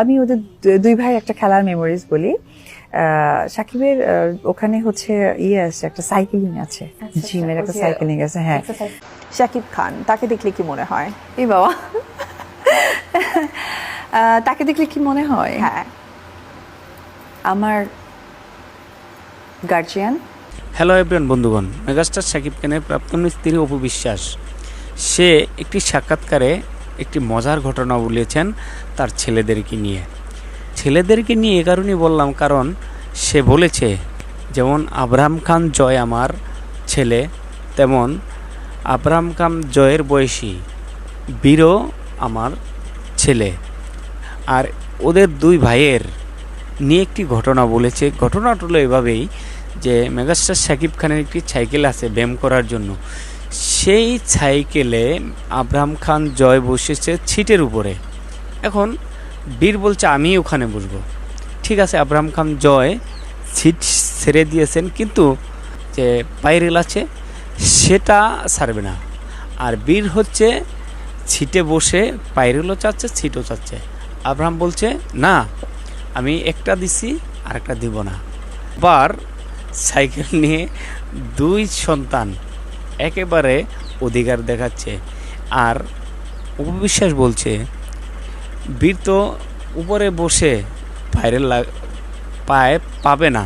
আমি ওদের দুই ভাই একটা খেলার মেমোরিজ বলি। সাকিবের ওখানে হচ্ছে ইয়ে আছে একটা সাইকেলিং আছে। জিমের একটা সাইকেলিং আছে হ্যাঁ। শাকিব খান তাকে দেখলে কি মনে হয়? এই বাবা। আহ, তাকে দেখলে কি মনে হয়? হ্যাঁ। আমার গার্জিয়ান হ্যালো এভরিয়ান বন্ধুগণ। মেগাস্টার শাকিব খানের প্রাক্তন স্ত্রী অপু বিশ্বাস। সে একটি সাক্ষাৎকারে একটি মজার ঘটনা বলেছেন তার ছেলেদেরকে নিয়ে। ছেলেদেরকে নিয়ে এ কারণেই বললাম, কারণ সে বলেছে, যেমন আব্রাহাম খান জয় আমার ছেলে, তেমন আব্রাহাম খান জয়ের বয়সী বীরও আমার ছেলে। আর ওদের দুই ভাইয়ের নিয়ে একটি ঘটনা বলেছে। ঘটনাটা হলো এভাবেই যে মেগাস্টার শাকিব খানের একটি সাইকেল আছে ব্যায়াম করার জন্য। সেই সাইকেলে আব্রাহাম খান জয় বসেছে ছিটের উপরে। এখন বীর বলছে, আমি ওখানে বসবো। ঠিক আছে, আব্রাহাম খান জয়, ছিট ছেড়ে দিয়েছেন, কিন্তু যে পাইরেল আছে, সেটা ছাড়বে না। আর বীর হচ্ছে ছিটে বসে পাইরেলও চাচ্ছে, ছিটও চাচ্ছে। আব্রাহাম বলছে, না, আমি একটা দিছি আর একটা দিব না। আবার সাইকেল নিয়ে দুই সন্তান একেবারে অধিকার দেখাচ্ছে। আর উপবিশ্বাস বলছে, বীর তো উপরে বসে পায়ের পায়ে, পাবে না।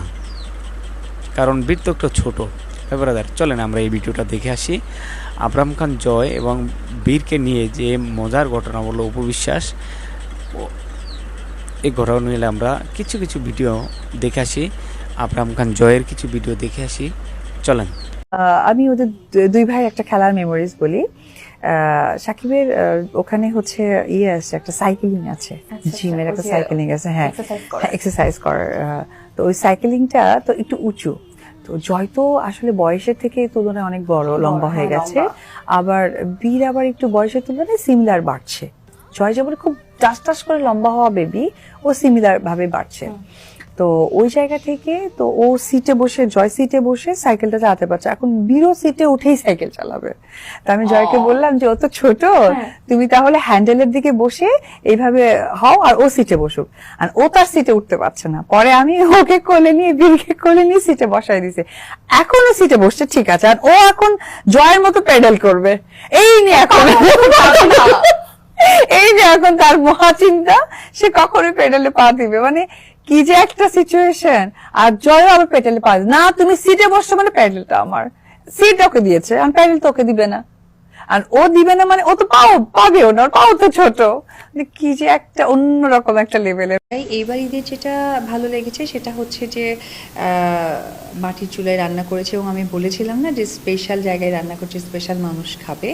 কারণ বীর তো একটু ছোটো। ব্রাদার চলেন আমরা এই ভিডিওটা দেখে আসি। আবরাম খান জয় এবং বীরকে নিয়ে যে মজার ঘটনা বলল উপবিশ্বাস এই ঘটনা নিয়ে আমরা কিছু কিছু ভিডিও দেখে আসি। আবরাম খান জয়ের কিছু ভিডিও দেখে আসি। চলেন। আমি ওদের দুই ভাই একটা খেলার মেমোরিজ বলি। সাকিবের ওখানে হচ্ছে ইয়ে আছে একটা সাইকেলিং আছে। জিমের একটা সাইকেলিং আছে হ্যাঁ। হ্যাঁ এক্সারসাইজ করার তো ওই সাইকেলিংটা তো একটু উঁচু। তো জয় তো আসলে বয়সের থেকে তুলনায় অনেক বড় লম্বা হয়ে হ্যাঁ, গেছে। আবার বীর আবার একটু বয়সের তুলনায় সিমিলার বাড়ছে। জয় যেমন খুব টাস টাস করে লম্বা হওয়া বেবি ও সিমিলার ভাবে বাড়ছে। তো ওই জায়গা থেকে তো ও সিটে বসে জয় সিটে বসে সাইকেলটা চালাতে পারছে। এখন বিরো সিটে উঠেই সাইকেল চালাবে। তা আমি জয়কে বললাম যে ও তো ছোট তুমি তাহলে হ্যান্ডেলের দিকে বসে এইভাবে হও আর ও সিটে বসুক। আর ও তার সিটে উঠতে পারছে না। পরে আমি ওকে কোলে নিয়ে বীরকে কোলে নিয়ে সিটে বসাই দিছে এখনও সিটে বসছে ঠিক আছে। আর ও এখন জয়ের মতো প্যাডেল করবে। এই নিয়ে এখন। এই যে এখন তার মহা চিন্তা সে কখনোই পেডেলে পা দিবে। মানে কি যে একটা সিচুয়েশন আর জয় আবার প্যাটেলে পাস না। তুমি সিটে বসছো মানে প্যাডেলটা আমার। সিট ওকে দিয়েছে। আর প্যাডেল তো ওকে দিবে না। আর ও দিবে না মানে ও তো পাও, পাবেও না পাও তো ছোট। মানে কি যে একটা অন্যরকম একটা লেভেলের এইবার ঈদের যেটা ভালো লেগেছে সেটা হচ্ছে যে মাটির চুলায় রান্না করেছে এবং আমি বলেছিলাম না যে স্পেশাল জায়গায় রান্না করছে স্পেশাল মানুষ খাবে।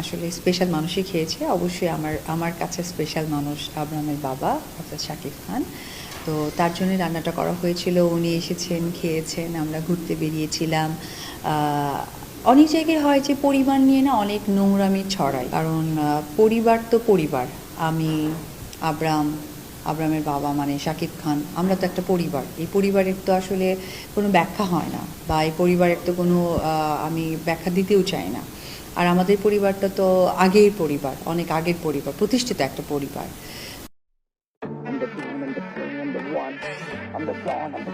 আসলে স্পেশাল মানুষই খেয়েছে। অবশ্যই আমার আমার কাছে স্পেশাল মানুষ আবরামের বাবা, অর্থাৎ শাকিব খান। তো তার জন্য রান্নাটা করা হয়েছিল। উনি এসেছেন, খেয়েছেন, আমরা ঘুরতে বেরিয়েছিলাম। অনেক জায়গায় হয় যে পরিবার নিয়ে না অনেক নোংরামি ছড়ায়। কারণ পরিবার তো পরিবার। আমি, আবরাম, আবরামের বাবা মানে শাকিব খান, আমরা তো একটা পরিবার। এই পরিবারের তো আসলে কোনো ব্যাখ্যা হয় না বা এই পরিবারের তো কোনো আমি ব্যাখ্যা দিতেও চাই না। আর আমাদের পরিবারটা তো আগের পরিবার, অনেক আগের পরিবার, প্রতিষ্ঠিত একটা পরিবার।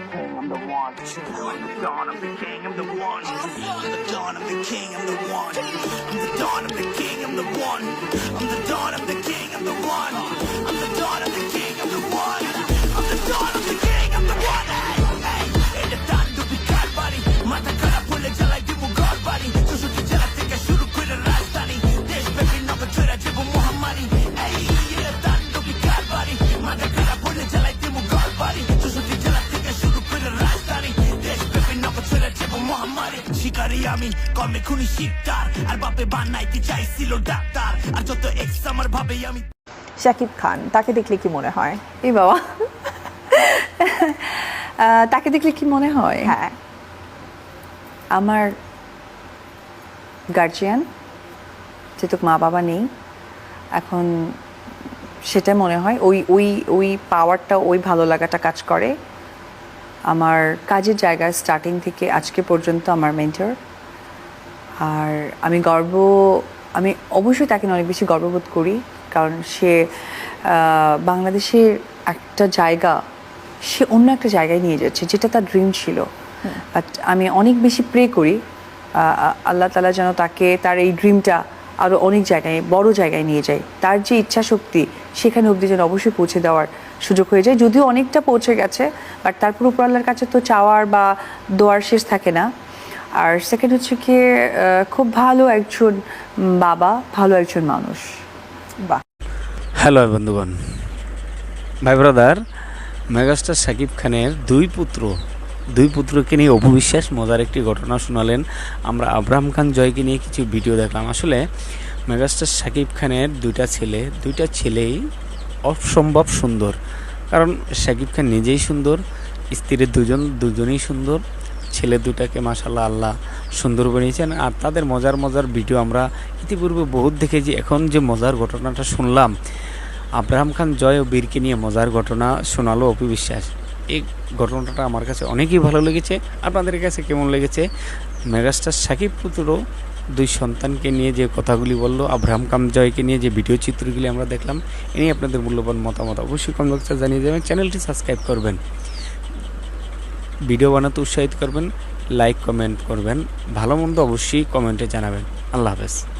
I'm the one. I'm the dawn of the king. I'm the one. I'm the dawn of the king. I'm the one. I'm the dawn of the king. I'm the one. I'm the dawn of the king. I'm the one. I'm the dawn of the king. I'm the one. I'm the dawn of the king. I'm the one. Hey, hey, the dawn to be caught body. Mata cara pule jala Hey. শিকারি আমি কর্মে খুনি শিকদার। আর বাপে বানাইতে চাইছিল doctor. আর যত x আমার ভাবে আমি শাকিব খান তাকে দেখলে কি মনে হয়? এই বাবা। তাকে দেখলে কি মনে হয়? হ্যাঁ। আমার গার্জিয়ান যেহেতু মা বাবা নেই এখন সেটা মনে হয় ওই ওই ওই পাওয়ারটা ওই ভালো লাগাটা কাজ করে। আমার কাজের জায়গায় স্টার্টিং থেকে আজকে পর্যন্ত আমার মেন্টর আর আমি গর্ব আমি অবশ্যই তাকে অনেক বেশি গর্ববোধ করি কারণ সে বাংলাদেশের একটা জায়গা সে অন্য একটা জায়গায় নিয়ে যাচ্ছে যেটা তার ড্রিম ছিল। বাট আমি অনেক বেশি প্রে করি আল্লাহ তালা যেন তাকে তার এই ড্রিমটা আরও অনেক জায়গায়, বড় জায়গায় নিয়ে যায়। তার যে ইচ্ছা শক্তি সেখানে অবধি যেন অবশ্যই পৌঁছে দেওয়ার সুযোগ হয়ে যায়। যদিও অনেকটা পৌঁছে গেছে বাট তারপর উপর আল্লাহর কাছে তো চাওয়ার বা দোয়ার শেষ থাকে না। আর সেকেন্ড হচ্ছে কি খুব ভালো একজন বাবা, ভালো একজন মানুষ। বাহ। হ্যালো বন্ধুগণ। ভাই ব্রাদার মেগাস্টার শাকিব খানের দুই পুত্র দুই পুত্রকে নিয়ে অপবিশ্বাস, মজার একটি ঘটনা শোনালেন আমরা আব্রাহাম খান জয়কে নিয়ে কিছু ভিডিও দেখলাম। আসলে মেগাস্টার শাকিব খানের দুইটা ছেলে, দুইটা ছেলেই অসম্ভব সুন্দর। কারণ শাকিব খান নিজেই সুন্দর, স্ত্রীর দুজন, দুজনেই সুন্দর, ছেলে দুটাকে মাসাল্লাহ আল্লাহ সুন্দর বানিয়েছেন। আর তাদের মজার মজার ভিডিও আমরা ইতিপূর্বে বহুত দেখেছি। এখন যে মজার ঘটনাটা শুনলাম আব্রাহাম খান জয় ও বীরকে নিয়ে মজার ঘটনা শোনালো অপু বিশ্বাস এই ঘটনাটা আমার কাছে অনেকই ভালো লেগেছে। আপনাদের কাছে কেমন লেগেছে? মেগাস্টার সাকিব পুত্রও দুই সন্তানকে নিয়ে যে কথাগুলি বলল, আব্রাহাম খান জয়কে নিয়ে যে ভিডিও চিত্রগুলি আমরা দেখলাম, এ নিয়ে আপনাদের মূল্যবান মতামত অবশ্যই কমেন্ট জানিয়ে দেবেন। চ্যানেলটি সাবস্ক্রাইব করবেন। ভিডিও বানাতে উৎসাহিত করবেন, লাইক, কমেন্ট করবেন। ভালো মন্দ অবশ্যই কমেন্টে জানাবেন। আল্লাহ হাফেজ।